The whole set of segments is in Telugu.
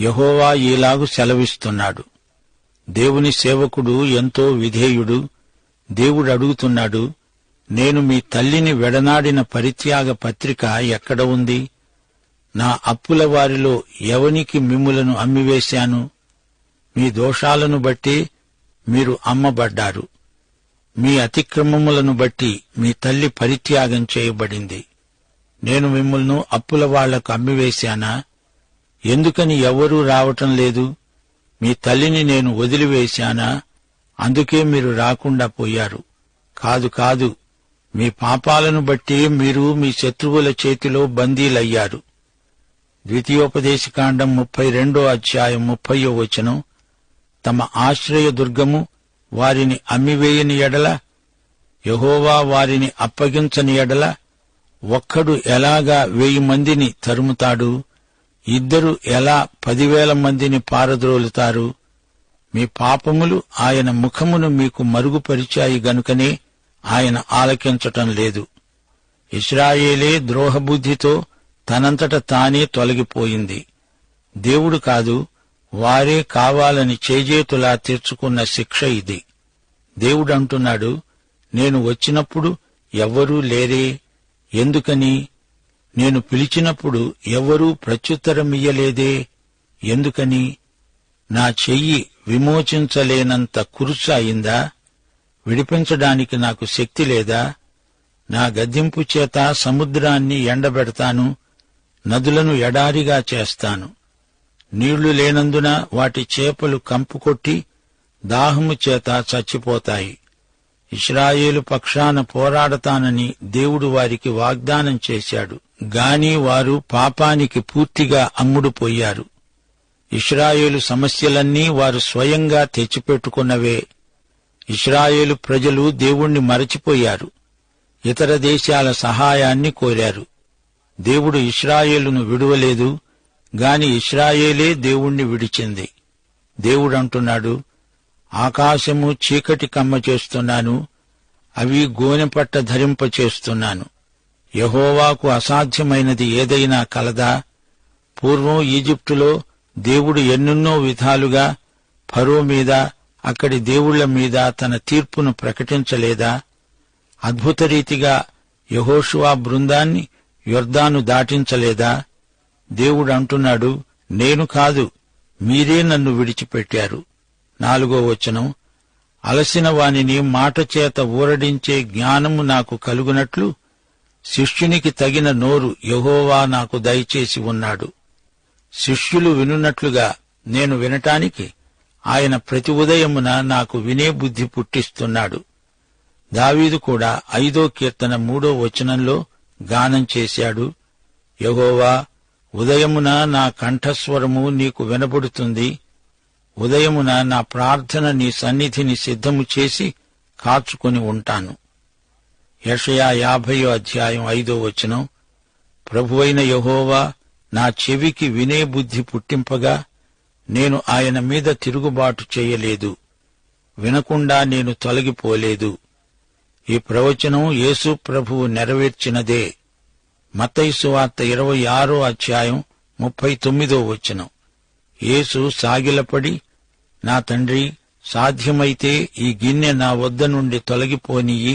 యహోవా ఈలాగు సెలవిస్తున్నాడు. దేవుని సేవకుడు ఎంతో విధేయుడు. దేవుడు అడుగుతున్నాడు నేను మీ తల్లిని వెడనాడిన పరిత్యాగ పత్రిక ఎక్కడ ఉంది? నా అప్పుల వారిలో ఎవనికి మిమ్ములను అమ్మివేశాను? మీ దోషాలను బట్టి మీరు అమ్మబడ్డారు. మీ అతిక్రమములను బట్టి మీ తల్లి పరిత్యాగం చేయబడింది. నేను మిమ్మల్ని అప్పుల వాళ్ళకు అమ్మివేశానా? ఎందుకని ఎవ్వరూ రావటం లేదు? మీ తల్లిని నేను వదిలివేశానా? అందుకే మీరు రాకుండా పోయారు. కాదు కాదు. మీ పాపాలను బట్టి మీరు మీ శత్రువుల చేతిలో బందీలయ్యారు. ద్వితీయోపదేశకాండం ముప్పై రెండో అధ్యాయం ముప్పయో వచనం. తమ ఆశ్రయ దుర్గము వారిని అమ్మివేయని ఎడల యహోవా వారిని అప్పగించని ఎడల ఒక్కడు ఎలాగా వెయ్యి మందిని తరుముతాడు? ఇద్దరు ఎలా పదివేల మందిని పారద్రోలుతారు? మీ పాపములు ఆయన ముఖమును మీకు మరుగుపరిచాయి గనుకనే ఆయన ఆలకించటం లేదు. ఇస్రాయేలే ద్రోహబుద్ధితో తనంతట తానే తొలగిపోయింది. దేవుడు కాదు వారే కావాలని చేజేతులా తీర్చుకున్న శిక్ష ఇది. దేవుడంటున్నాడు నేను వచ్చినప్పుడు ఎవ్వరూ లేరే? ఎందుకని? నేను పిలిచినప్పుడు ఎవ్వరూ ప్రత్యుత్తరమియ్యలేదే ఎందుకని? నా చెయ్యి విమోచించలేనంత కురుసు అయిందా? విడిపించడానికి నాకు శక్తి లేదా? నా గద్దింపు చేత సముద్రాన్ని ఎండబెడతాను నదులను ఎడారిగా చేస్తాను. నీళ్ళు లేనందున వాటి చేపలు కంపుకొట్టి దాహము చేత చచ్చిపోతాయి. ఇస్రాయేలు పక్షాన పోరాడతానని దేవుడు వారికి వాగ్దానం చేశాడు. గాని వారు పాపానికి పూర్తిగా అమ్ముడుపోయారు ఇస్రాయేలు సమస్యలన్నీ వారు స్వయంగా తెచ్చిపెట్టుకున్నవే. ఇస్రాయేలు ప్రజలు దేవుణ్ణి మరచిపోయారు. ఇతర దేశాల సహాయాన్ని కోరారు. దేవుడు ఇస్రాయేలును విడువలేదు గాని ఇస్రాయేలే దేవుణ్ణి విడిచింది. దేవుడంటున్నాడు అంటున్నాడు ఆకాశము చీకటి కమ్మ చేస్తున్నాను అవి గోనెపట్ట ధరింప చేస్తున్నాను. యహోవాకు అసాధ్యమైనది ఏదైనా కలదా? పూర్వం ఈజిప్టులో దేవుడు ఎన్నెన్నో విధాలుగా ఫరో మీద అక్కడి దేవుళ్ళ మీద తన తీర్పును ప్రకటించలేదా? అద్భుత రీతిగా యహోషువా బృందాన్ని యొర్దాను దాటించలేదా? దేవుడు అంటున్నాడు నేను కాదు మీరే నన్ను విడిచిపెట్టారు. నాలుగో వచనం అలసిన వానిని మాట చేత ఊరడించే జ్ఞానము నాకు కలుగునట్లు శిష్యునికి తగిన నోరు యహోవా నాకు దయచేసి ఉన్నాడు. శిష్యులు వినున్నట్లుగా నేను వినటానికి ఆయన ప్రతి ఉదయమున నాకు వినే బుద్ధి పుట్టిస్తున్నాడు. దావీదు కూడా ఐదో కీర్తన మూడో వచనంలో గానం చేశాడు. యహోవా ఉదయమున నా కంఠస్వరము నీకు వినబడుతుంది. ఉదయమున నా ప్రార్థన నీ సన్నిధిని సిద్ధము చేసి కాచుకొని ఉంటాను. యషయా యాభయో అధ్యాయం ఐదో వచనం. ప్రభువైన యహోవా నా చెవికి వినే బుద్ధి పుట్టింపగా నేను ఆయన మీద తిరుగుబాటు చేయలేదు. వినకుండా నేను తొలగిపోలేదు. ఈ ప్రవచనం యేసు ప్రభువు నెరవేర్చినదే. మతైసు వార్త ఇరవై ఆరో అధ్యాయం ముప్పై తొమ్మిదో వచనం. యేసు సాగిలపడి నా తండ్రి సాధ్యమైతే ఈ గిన్నె నా వద్ద నుండి తొలగిపోనియి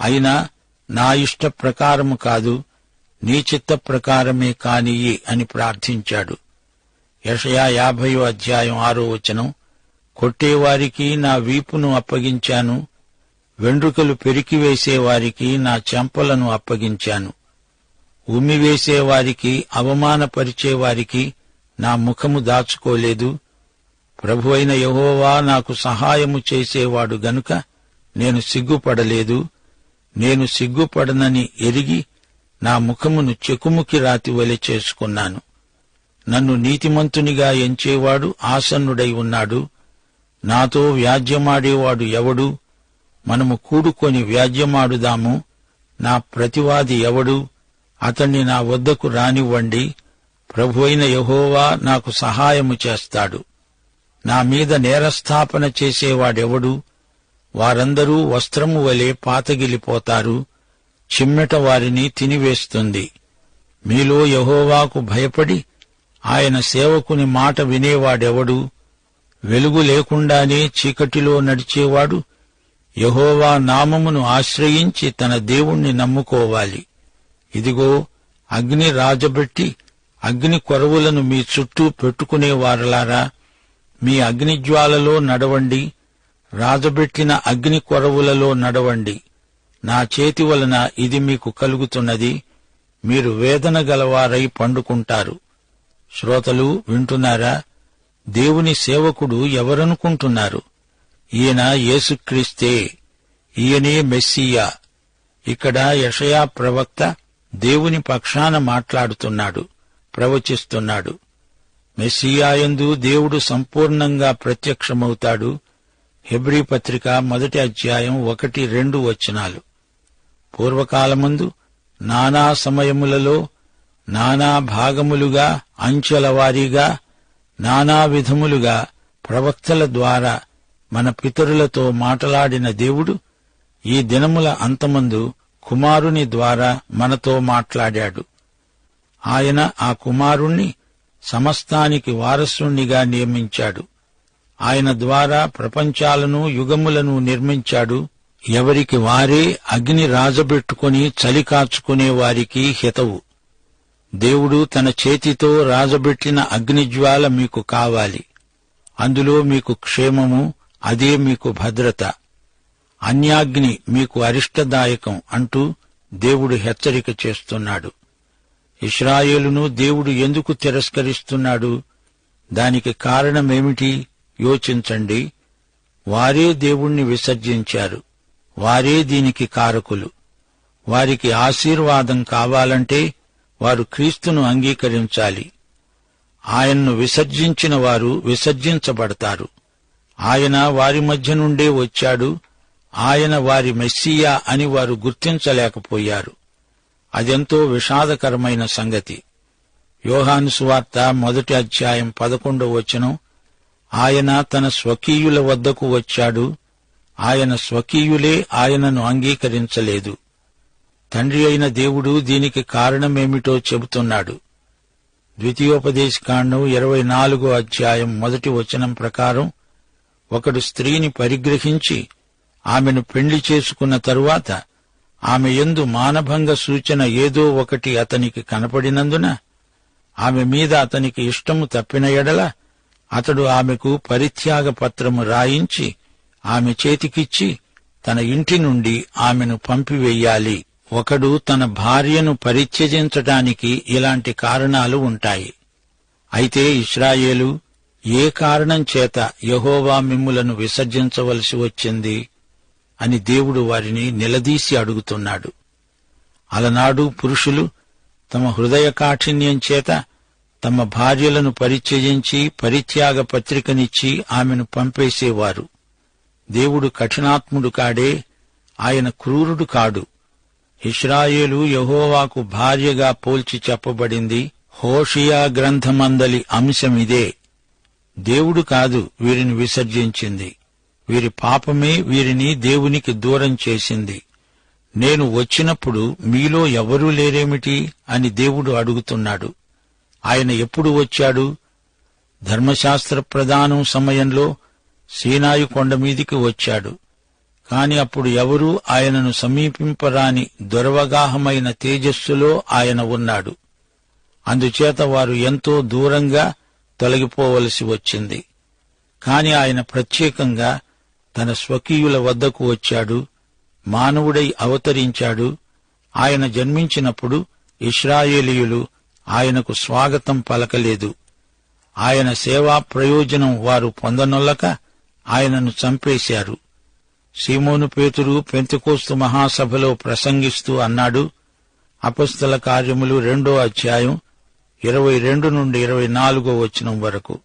అయినా నా ఇష్ట ప్రకారము కాదు నీ చిత్త ప్రకారమే కానియ్యి అని ప్రార్థించాడు. యషయా యాభయో అధ్యాయం ఆరో వచనం కొట్టేవారికి నా వీపును అప్పగించాను వెండ్రుకలు పెరికివేసేవారికి నా చెంపలను అప్పగించాను. ఉమ్మివేసేవారికి అవమానపరిచేవారికి నా ముఖము దాచుకోలేదు ప్రభువైన యహోవా నాకు సహాయము చేసేవాడు గనుక నేను సిగ్గుపడలేదు. నేను సిగ్గుపడనని ఎరిగి నా ముఖమును చెకుముకి రాతి వలె చేసుకున్నాను. నన్ను నీతిమంతునిగా ఎంచేవాడు ఆసన్నుడై ఉన్నాడు. నాతో వ్యాజ్యమాడేవాడు ఎవడు? మనము కూడుకొని వ్యాజ్యమాడుదాము. నా ప్రతివాది ఎవడు? అతణ్ణి నా వద్దకు రానివ్వండి. ప్రభువైన యహోవా నాకు సహాయము చేస్తాడు. నా మీద నేరస్థాపన చేసేవాడెవడు? వారందరూ వస్త్రము వలె పాతగిలిపోతారు చిమ్మెట వారిని తినివేస్తుంది. మీలో యహోవాకు భయపడి ఆయన సేవకుని మాట వినేవాడెవడు? వెలుగు లేకుండానే చీకటిలో నడిచేవాడు యహోవా నామమును ఆశ్రయించి తన దేవుణ్ణి నమ్ముకోవాలి. ఇదిగో అగ్ని రాజబెట్టి అగ్ని కొరవులను మీ చుట్టూ పెట్టుకునేవారలారా? మీ అగ్నిజ్వాలలో నడవండి. రాజబెట్టిన అగ్ని కొరవులలో నడవండి. నా చేతి వలన ఇది మీకు కలుగుతున్నది. మీరు వేదన గలవారై పండుకుంటారు. శ్రోతలు వింటున్నారా? దేవుని సేవకుడు ఎవరనుకుంటున్నారు? ఈయన యేసుక్రీస్తే ఈయనే మెస్సియా. ఇక్కడ యషయా ప్రవక్త దేవుని పక్షాన మాట్లాడుతున్నాడు ప్రవచిస్తున్నాడు. మెస్సియాయందు దేవుడు సంపూర్ణంగా ప్రత్యక్షమవుతాడు. హెబ్రీ పత్రిక మొదటి అధ్యాయం ఒకటి రెండు వచనాలు. పూర్వకాలమందు నానా సమయములలో నానా భాగములుగా అంచెల వారీగా నానా విధములుగా ప్రవక్తల ద్వారా మన పితరులతో మాటలాడిన దేవుడు ఈ దినముల అంతమందు కుమారుని ద్వారా మనతో మాట్లాడాడు. ఆయన ఆ కుమారుణ్ణి సమస్తానికి వారసుణ్ణిగా నియమించాడు. ఆయన ద్వారా ప్రపంచాలను యుగములను నిర్మించాడు. ఎవరికి వారే అగ్ని రాజబెట్టుకుని చలికాచుకునే వారికి హితవు. దేవుడు తన చేతితో రాజబెట్టిన అగ్నిజ్వాల మీకు కావాలి. అందులో మీకు క్షేమము అదే మీకు భద్రత. అన్యాగ్ని మీకు అరిష్టదాయకం అంటూ దేవుడు హెచ్చరిక చేస్తున్నాడు. ఇస్రాయేలును దేవుడు ఎందుకు తిరస్కరిస్తున్నాడు? దానికి కారణమేమిటి? యోచించండి. వారే దేవుణ్ణి విసర్జించారు. వారే దీనికి కారకులు. వారికి ఆశీర్వాదం కావాలంటే వారు క్రీస్తును అంగీకరించాలి. ఆయన్ను విసర్జించిన వారు విసర్జించబడతారు. ఆయన వారి మధ్య నుండే వచ్చాడు. ఆయన వారి మెస్సియా అని వారు గుర్తించలేకపోయారు. అదెంతో విషాదకరమైన సంగతి. యోహాను సువార్త మొదటి అధ్యాయం పదకొండవ వచనం ఆయన తన స్వకీయుల వద్దకు వచ్చాడు ఆయన స్వకీయులే ఆయనను అంగీకరించలేదు. తండ్రి అయిన దేవుడు దీనికి కారణమేమిటో చెబుతున్నాడు. ద్వితీయోపదేశకాండం ఇరవై నాలుగో అధ్యాయం మొదటి వచనం ప్రకారం ఒకడు స్త్రీని పరిగ్రహించి ఆమెను పెళ్ళి చేసుకున్న తరువాత ఆమె ఎందు మానభంగ సూచన ఏదో ఒకటి అతనికి కనపడినందున ఆమె మీద అతనికి ఇష్టము తప్పిన ఎడల అతడు ఆమెకు పరిత్యాగ పత్రము రాయించి ఆమె చేతికిచ్చి తన ఇంటి నుండి ఆమెను పంపివేయాలి. ఒకడు తన భార్యను పరిత్యజించటానికి ఇలాంటి కారణాలు ఉంటాయి. అయితే ఇస్రాయేలు ఏ కారణం చేత యహోవా మిమ్ములను విసర్జించవలసి వచ్చింది? అని దేవుడు వారిని నిలదీసి అడుగుతున్నాడు. అలనాడు పురుషులు తమ హృదయ కాఠిన్యం చేత తమ భార్యలను పరిచయించి పరిత్యాగ పత్రికనిచ్చి ఆమెను పంపేసేవారు. దేవుడు కఠినాత్ముడు కాడే ఆయన క్రూరుడు కాడు. ఇస్రాయేలు యహోవాకు భార్యగా పోల్చి చెప్పబడింది. హోషియా గ్రంథమందలి అంశమిదే. దేవుడు కాదు వీరిని విసర్జించింది. వీరి పాపమే వీరిని దేవునికి దూరం చేసింది. నేను వచ్చినప్పుడు మీలో ఎవరూ లేరేమిటి అని దేవుడు అడుగుతున్నాడు. ఆయన ఎప్పుడు వచ్చాడు? ధర్మశాస్త్ర ప్రదానం సమయంలో సీనాయి కొండ మీదికి వచ్చాడు. కాని అప్పుడు ఎవరూ ఆయనను సమీపింపరాని దురవగాహమైన తేజస్సులో ఆయన ఉన్నాడు. అందుచేత వారు ఎంతో దూరంగా తొలగిపోవలసి వచ్చింది. కాని ఆయన ప్రత్యేకంగా తన స్వకీయుల వద్దకు వచ్చాడు మానవుడై అవతరించాడు. ఆయన జన్మించినప్పుడు ఇస్రాయేలీయులు ఆయనకు స్వాగతం పలకలేదు. ఆయన సేవా ప్రయోజనం వారు పొందనొల్లక ఆయనను చంపేశారు. సీమోను పేతురు పెంతుకోస్తు మహాసభలో ప్రసంగిస్తూ అన్నాడు అపస్థల కార్యములు రెండో అధ్యాయం ఇరవై రెండు నుండి ఇరవై నాలుగో వచనం వరకు.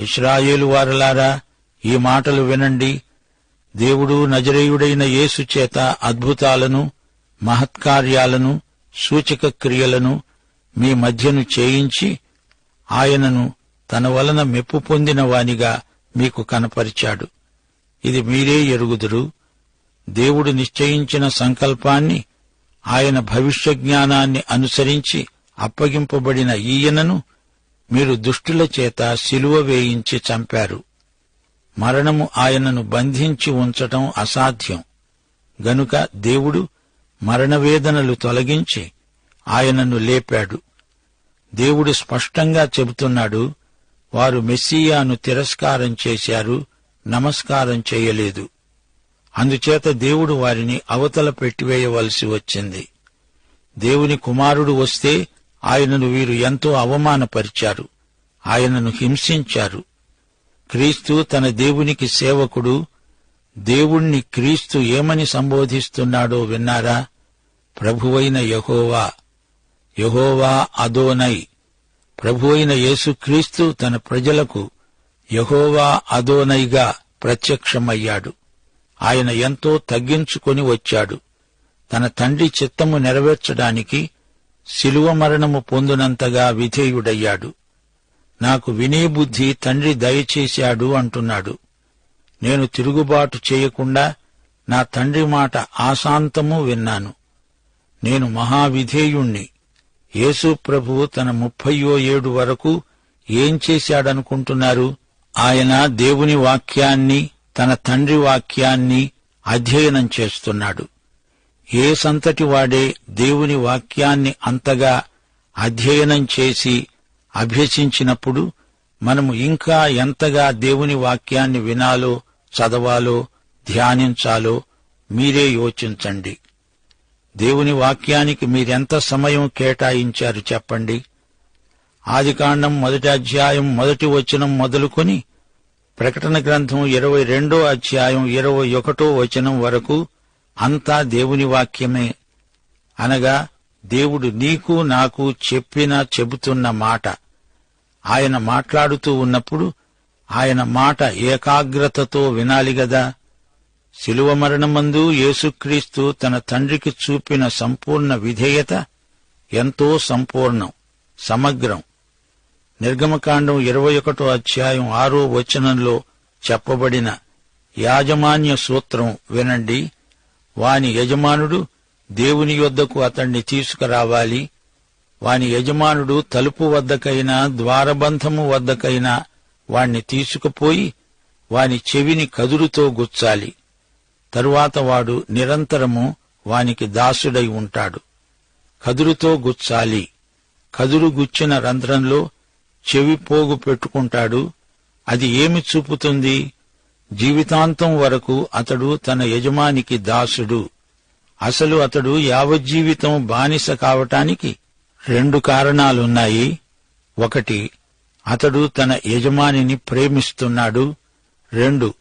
ఇస్రాయేలు వారలారా ఈ మాటలు వినండి దేవుడు నజరేయుడైన యేసు చేత అద్భుతాలను మహత్కార్యాలను సూచక క్రియలను మీ మధ్యను చేయించి ఆయనను తన వలన మెప్పు పొందిన వానిగా మీకు కనపరిచాడు. ఇది మీరే ఎరుగుదురు. దేవుడు నిశ్చయించిన సంకల్పాన్ని ఆయన భవిష్య జ్ఞానాన్ని అనుసరించి అప్పగింపబడిన ఈయనను మీరు దుష్టుల చేత సిలువ వేయించి చంపారు. మరణము ఆయనను బంధించి ఉంచటం అసాధ్యం. గనుక దేవుడు మరణవేదనలు తొలగించి ఆయనను లేపాడు. దేవుడు స్పష్టంగా చెబుతున్నాడు వారు మెస్సియాను తిరస్కారం చేశారు నమస్కారం చేయలేదు. అందుచేత దేవుడు వారిని అవతల పెట్టివేయవలసి వచ్చింది. దేవుని కుమారుడు వస్తే ఆయనను వీరు ఎంతో అవమానపరిచారు. ఆయనను హింసించారు. క్రీస్తు తన దేవునికి సేవకుడు. దేవుణ్ణి క్రీస్తు ఏమని సంబోధిస్తున్నాడో విన్నారా? ప్రభువైన యహోవా యహోవా అదోనై. ప్రభువైన యేసుక్రీస్తు తన ప్రజలకు యహోవా అదోనైగా ప్రత్యక్షమయ్యాడు. ఆయన ఎంతో తగ్గించుకొని వచ్చాడు. తన తండ్రి చిత్తము నెరవేర్చడానికి శిలువ మరణము పొందునంతగా విధేయుడయ్యాడు. నాకు వినేబుద్ధి తండ్రి దయచేశాడు అంటున్నాడు. నేను తిరుగుబాటు చేయకుండా నా తండ్రి మాట ఆశాంతము విన్నాను. నేను మహావిధేయుణ్ణి. యేసు ప్రభువు తన ముప్పయో ఏడు వరకు ఏం చేశాడనుకుంటున్నారు? ఆయన దేవుని వాక్యాన్ని తన తండ్రి వాక్యాన్ని అధ్యయనం చేస్తున్నాడు. ఏ సంతటి వాడే దేవుని వాక్యాన్ని అంతగా అధ్యయనం చేసి అభ్యసించినప్పుడు మనము ఇంకా ఎంతగా దేవుని వాక్యాన్ని వినాలో చదవాలో ధ్యానించాలో మీరే యోచించండి. దేవుని వాక్యానికి మీరెంత సమయం కేటాయించారు చెప్పండి. ఆదికాండం మొదటి అధ్యాయం మొదటి వచనం మొదలుకొని ప్రకటన గ్రంథం ఇరవై రెండో అధ్యాయం ఇరవై ఒకటో వచనం వరకు అంతా దేవుని వాక్యమే అనగా దేవుడు నీకు నాకు చెప్పిన చెబుతున్న మాట. ఆయన మాట్లాడుతూ ఉన్నప్పుడు ఆయన మాట ఏకాగ్రతతో వినాలి గదా. శిలువ మరణమందు యేసుక్రీస్తు తన తండ్రికి చూపిన సంపూర్ణ విధేయత ఎంతో సంపూర్ణం సమగ్రం. నిర్గమకాండం ఇరవై ఒకటో అధ్యాయం ఆరో వచనంలో చెప్పబడిన యాజమాన్య సూత్రం వినండి. వాని యజమానుడు దేవుని యొద్దకు అతణ్ణి తీసుకురావాలి. వాని యజమానుడు తలుపు వద్దకైనా ద్వారబంధము వద్దకైనా వాణ్ణి తీసుకుపోయి వాని చెవిని కదురుతో గుచ్చాలి. తరువాత వాడు నిరంతరము వానికి దాసుడై ఉంటాడు. కదురుతో గుచ్చాలి. కదురు గుచ్చిన రంధ్రంలో చెవి పోగు పెట్టుకుంటాడు. అది ఏమి చూపుతుంది? జీవితాంతం వరకు అతడు తన యజమానికి దాసుడు. అసలు అతడు యావజ్జీవితం బానిస కావటానికి రెండు కారణాలున్నాయి. ఒకటి అతడు తన యజమానిని ప్రేమిస్తున్నాడు. రెండు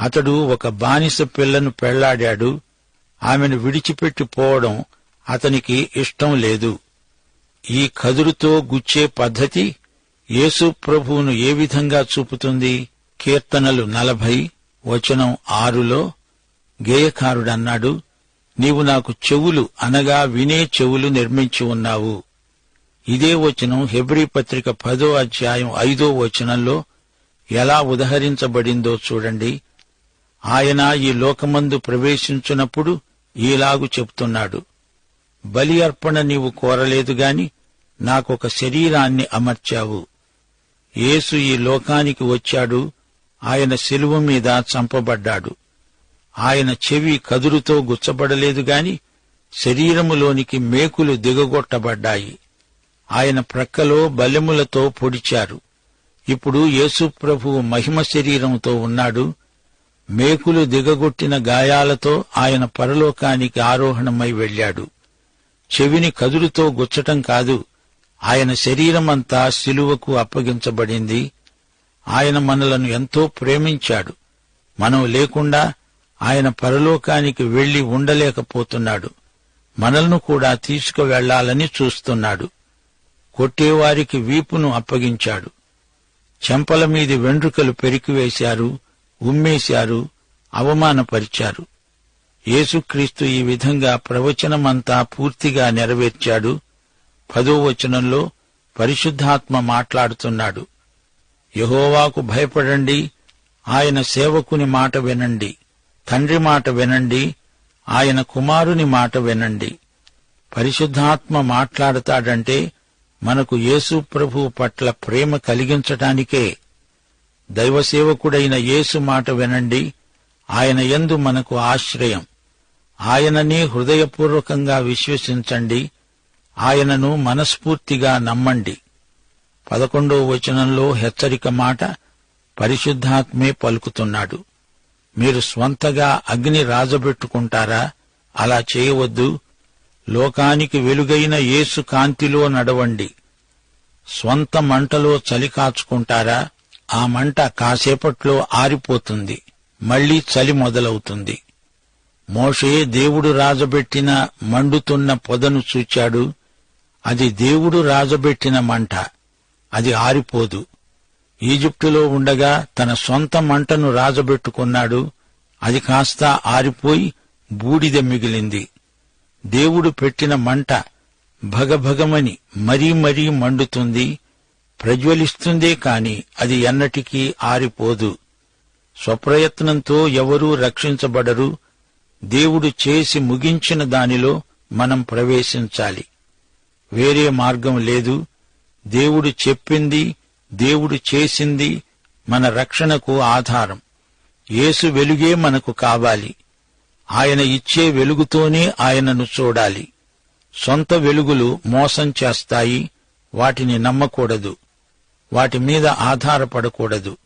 అతడు ఒక బానిస పిల్లను పెళ్ళాడాడు. ఆమెను విడిచిపెట్టిపోవడం అతనికి ఇష్టం లేదు. ఈ కదురుతో గుచ్చే పద్ధతి యేసు ప్రభువును ఏ విధంగా చూపుతుంది? కీర్తనలు నలభై వచనం ఆరులో గేయకారుడన్నాడు. నీవు నాకు చెవులు అనగా వినే చెవులు నిర్మించి ఉన్నావు. ఇదే వచనం హెబ్రీ పత్రిక పదో అధ్యాయం ఐదో వచనంలో ఎలా ఉదహరించబడిందో చూడండి. ఆయన ఈ లోకమందు ప్రవేశించున్నప్పుడు ఈలాగు చెప్తున్నాడు. బలి అర్పణ నీవు కోరలేదు గాని నాకొక శరీరాన్ని అమర్చావు. యేసు ఈ లోకానికి వచ్చాడు. ఆయన శిలువ మీద చంపబడ్డాడు. ఆయన చెవి కదురుతో గుచ్చబడలేదు గాని శరీరములోనికి మేకులు దిగగొట్టబడ్డాయి. ఆయన ప్రక్కలో బలెములతో పొడిచారు. ఇప్పుడు యేసుప్రభువు మహిమ శరీరంతో ఉన్నాడు. మేకులు దిగగొట్టిన గాయాలతో ఆయన పరలోకానికి ఆరోహణమై వెళ్ళాడు. చెవిని కదురుతో గుచ్చటం కాదు ఆయన శరీరమంతా శిలువకు అప్పగించబడింది. ఆయన మనలను ఎంతో ప్రేమించాడు. మనం లేకుండా ఆయన పరలోకానికి వెళ్ళి ఉండలేకపోతున్నాడు. మనల్ని కూడా తీసుకువెళ్ళాలని చూస్తున్నాడు. కొట్టేవారికి వీపును అప్పగించాడు. చెంపల మీది వెండ్రుకలు పెరికివేశారు ఉమ్మేశారు అవమానపరిచారు. యేసుక్రీస్తు ఈ విధంగా ప్రవచనమంతా పూర్తిగా నెరవేర్చాడు. పదో వచనంలో పరిశుద్ధాత్మ మాట్లాడుతున్నాడు. యహోవాకు భయపడండి ఆయన సేవకుని మాట వినండి. తండ్రి మాట వినండి ఆయన కుమారుని మాట వినండి. పరిశుద్ధాత్మ మాట్లాడతాడంటే మనకు యేసు ప్రభు పట్ల ప్రేమ కలిగించటానికే. దైవసేవకుడైన యేసు మాట వినండి ఆయన యందు మనకు ఆశ్రయం. ఆయననే హృదయపూర్వకంగా విశ్వసించండి ఆయనను మనస్ఫూర్తిగా నమ్మండి. పదకొండో వచనంలో హెచ్చరిక మాట పరిశుద్ధాత్మే పలుకుతున్నాడు. మీరు స్వంతగా అగ్ని రాజబెట్టుకుంటారా? అలా చేయవద్దు. లోకానికి వెలుగైన యేసు కాంతిలో నడవండి. స్వంత మంటలో చలి కాచుకుంటారా? ఆ మంట కాసేపట్లో ఆరిపోతుంది. మళ్ళీ చలి మొదలవుతుంది. మోషే దేవుడు రాజబెట్టిన మండుతున్న పొదను చూచాడు. అది దేవుడు రాజబెట్టిన మంట. అది ఆరిపోదు. ఈజిప్టులో ఉండగా తన సొంత మంటను రాజబెట్టుకున్నాడు. అది కాస్త ఆరిపోయి బూడిద మిగిలింది. దేవుడు పెట్టిన మంట భగభగమని మరీ మరీ మండుతుంది. ప్రజ్వలిస్తుందే కాని అది ఎన్నటికీ ఆరిపోదు. స్వప్రయత్నంతో ఎవరూ రక్షించబడరు. దేవుడు చేసి ముగించిన దానిలో మనం ప్రవేశించాలి. వేరే మార్గం లేదు. దేవుడు చెప్పింది దేవుడు చేసింది మన రక్షణకు ఆధారం. యేసు వెలుగే మనకు కావాలి. ఆయన ఇచ్చే వెలుగుతోనే ఆయనను చూడాలి. సొంత వెలుగులు మోసం చేస్తాయి. వాటిని నమ్మకూడదు. వాటి మీద ఆధారపడకూడదు.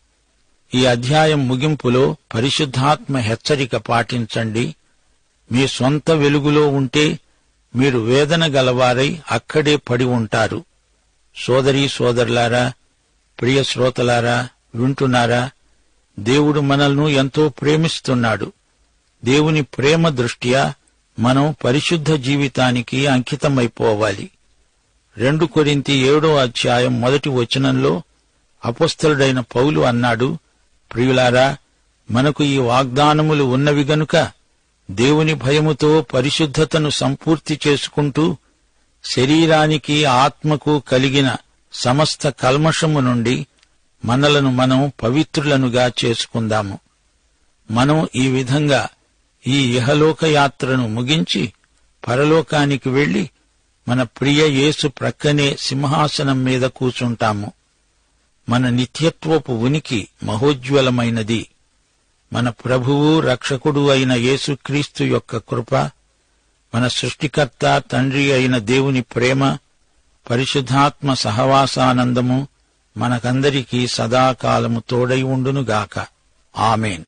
ఈ అధ్యాయం ముగింపులో పరిశుద్ధాత్మ హెచ్చరిక పాటించండి. మీ సొంత వెలుగులో ఉంటే మీరు వేదన గలవారై అక్కడే పడి ఉంటారు. సోదరీ సోదరులారా ప్రియ శ్రోతలారా వింటున్నారా? దేవుడు మనల్ని ఎంతో ప్రేమిస్తున్నాడు. దేవుని ప్రేమ దృష్ట్యా మనం పరిశుద్ధ జీవితానికి అంకితమైపోవాలి. రెండు కొరింతి ఏడో అధ్యాయం మొదటి వచనంలో అపస్థలుడైన పౌలు అన్నాడు ప్రియులారా మనకు ఈ వాగ్దానములు ఉన్నవి గనుక దేవుని భయముతో పరిశుద్ధతను సంపూర్తి చేసుకుంటూ శరీరానికి ఆత్మకు కలిగిన సమస్త కల్మషము నుండి మనలను మనం పవిత్రులనుగా చేసుకుందాము. మనం ఈ విధంగా ఈ ఇహలోక యాత్రను ముగించి పరలోకానికి వెళ్ళి మన ప్రియ యేసు ప్రక్కనే సింహాసనం మీద కూచుంటాము మన నిత్యత్వపు ఉనికి మహోజ్వలమైనది. మన ప్రభువు రక్షకుడు అయిన యేసుక్రీస్తు యొక్క కృప మన సృష్టికర్త తండ్రి అయిన దేవుని ప్రేమ పరిశుద్ధాత్మ సహవాసానందము మనకందరికీ సదాకాలము తోడై ఉండునుగాక. ఆమెన్.